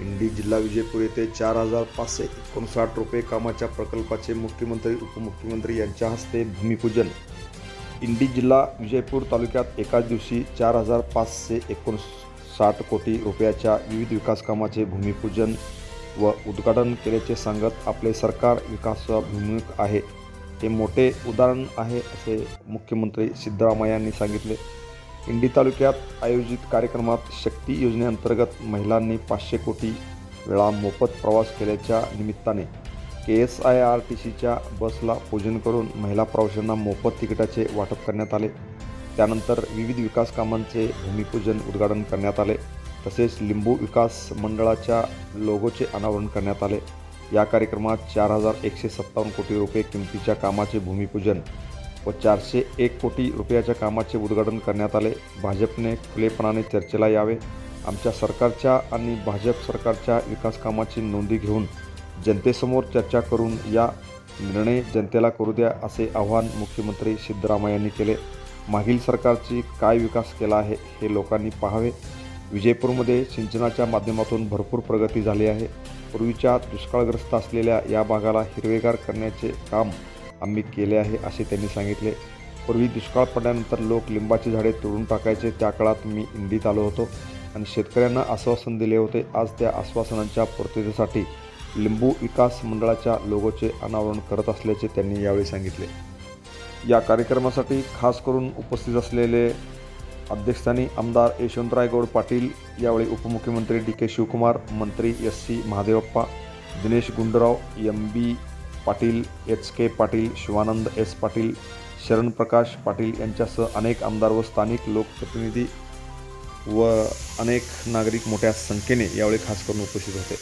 इंडी जिल्हा विजयपूर येथे चार हजार पाचशे एकोणसाठ रुपये कामाच्या प्रकल्पाचे मुख्यमंत्री उपमुख्यमंत्री यांच्या हस्ते भूमिपूजन. इंडी जिल्हा विजयपूर तालुक्यात एकाच दिवशी चार हजार पाचशे एकोणसाठ कोटी रुपयाच्या विविध विकास कामाचे भूमिपूजन व उद्घाटन केल्याचे सांगत आपले सरकार विकासाभिमुख आहे. हे मोठे उदाहरण आहे असे मुख्यमंत्री सिद्धरामय्यांनी सांगितले. इंडी तालुक्यात आयोजित कार्यक्रमात शक्ती योजनेअंतर्गत महिलांनी पाचशे कोटी वेळा मोफत प्रवास केल्याच्या निमित्ताने K S I R T सीच्या बसला पूजन करून महिला प्रवाशांना मोफत तिकिटाचे वाटप करण्यात आले. त्यानंतर विविध विकास कामांचे भूमिपूजन उद्घाटन करण्यात आले. तसेच लिंबू विकास मंडळाच्या लोगोचे अनावरण करण्यात आले. या कार्यक्रमात चार हजार एकशे सत्तावन्न कोटी रुपये किमतीच्या कामाचे भूमिपूजन व चारशे एक कोटी रुपयाच्या कामाचे उद्घाटन करण्यात आले. भाजपने खुलेपणाने चर्चेला यावे. आमच्या सरकारच्या आणि भाजप सरकारच्या विकास कामाची नोंदी घेऊन जनतेसमोर चर्चा करून या निर्णय जनतेला करू द्या असे आवाहन मुख्यमंत्री सिद्धरामय्या यांनी केले. मागील सरकारची काय विकास केला आहे हे लोकांनी पाहावे. विजयपूरमध्ये सिंचनाच्या माध्यमातून भरपूर प्रगती झाली आहे. पूर्वीच्या दुष्काळग्रस्त असलेल्या या भागाला हिरवेगार करण्याचे काम आम्ही केले आहे असे त्यांनी सांगितले. पूर्वी दुष्काळ पडल्यानंतर लोक लिंबाची झाडे तोडून टाकायचे. त्या काळात मी इंडीत आलो होतो आणि शेतकऱ्यांना आश्वासन दिले होते. आज त्या आश्वासनांच्या पूर्ततेसाठी लिंबू विकास मंडळाच्या लोगोचे अनावरण करत असल्याचे त्यांनी यावेळी सांगितले. या कार्यक्रमासाठी खास करून उपस्थित असलेले अध्यक्षस्थानी आमदार यशवंतराय गौड पाटील यावेळी उपमुख्यमंत्री डी के शिवकुमार मंत्री S C Mahadevappa Dinesh Gundurao M B Patil H K Patil Shivanand S Patil Sharanprakash Patil यांच्यासह अनेक आमदार व स्थानिक लोकप्रतिनिधी व अनेक नागरिक मोठ्या संख्येने यावेळी खास करून उपस्थित होते.